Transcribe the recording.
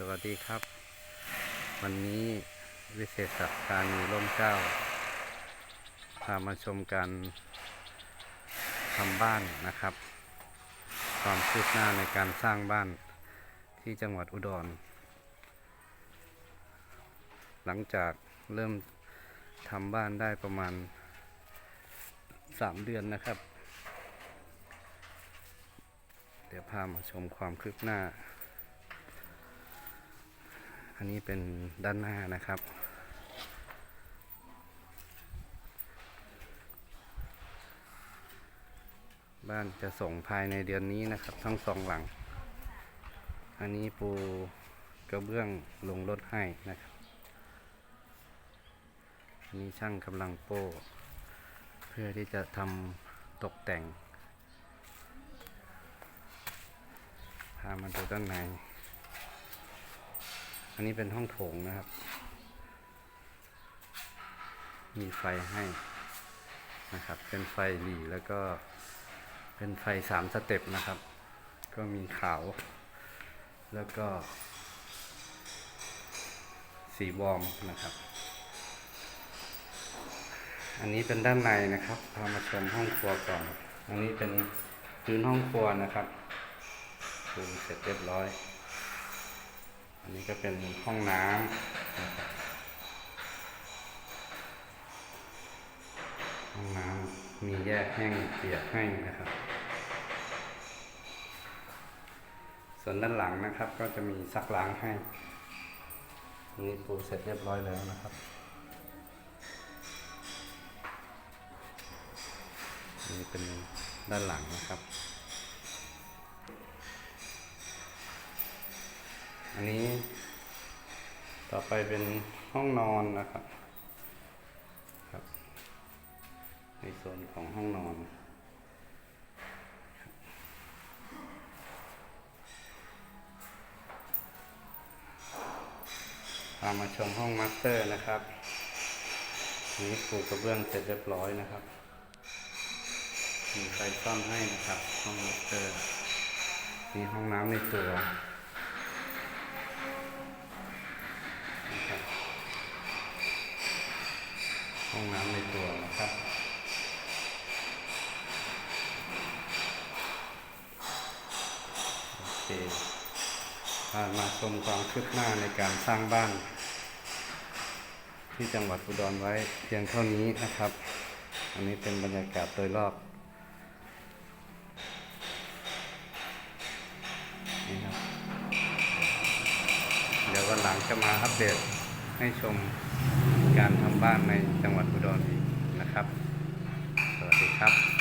สวัสดีครับ วันนี้วิเศษสัตว์การมีร่มเก้าพามาชมการทำบ้านนะครับ ความคืบหน้าในการสร้างบ้านที่จังหวัดอุดร หลังจากเริ่มทำบ้านได้ประมาณ 3 เดือนนะครับ เดี๋ยวพามาชมความคืบหน้า อันนี้เป็นด้านหน้านะครับ บ้านจะส่งภายในเดือนนี้นะครับ ทั้งสองหลัง อันนี้ปูกระเบื้องลงรถให้นะครับ อันนี้ช่างกำลังโป้ เพื่อที่จะทำตกแต่ง พามาดูด้านใน อันนี้เป็นห้องโถงนะครับ มีไฟให้นะครับ เป็นไฟหลีแล้วก็เป็นไฟสามสเต็ปนะครับ ก็มีขาว แล้วก็ สีวอร์มนะครับ อันนี้เป็นด้านในนะครับพามาชมห้องครัวก่อน อันนี้เป็นพื้นห้องครัวนะครับปูเสร็จเรียบร้อย อันนี้ก็เป็นห้องน้ำห้องน้ำมีแยกแห้งเปียกให้นะครับ ส่วนด้านหลังนะครับก็จะมีซักล้างให้อันนี้ปูเสร็จเรียบร้อยแล้วนะครับนี่เป็นด้านหลังนะครับ อันนี้ ต่อไปเป็นห้องนอนนะครับ ครับ ในโซนของห้องนอน พามาชมห้องมาสเตอร์นะครับนนี้ปูกระเบื้องเสร็จเรียบร้อยนะครับ มีไฟซ่อมให้นะครับ ห้องมาสเตอร์ มีห้องน้ำในตัวนะครับ ห้องน้ำในตัวนะครับ โอเคพามาชมความคืบหน้าในการสร้างบ้าน ที่จังหวัดอุดรไว้เพียงเท่านี้นะครับ อันนี้เป็นบรรยากาศโดยรอบนี่ครับเดี๋ยววันหลังจะมาอัปเดตให้ชม การทำบ้านในจังหวัดอุดรอีกนะครับ สวัสดีครับ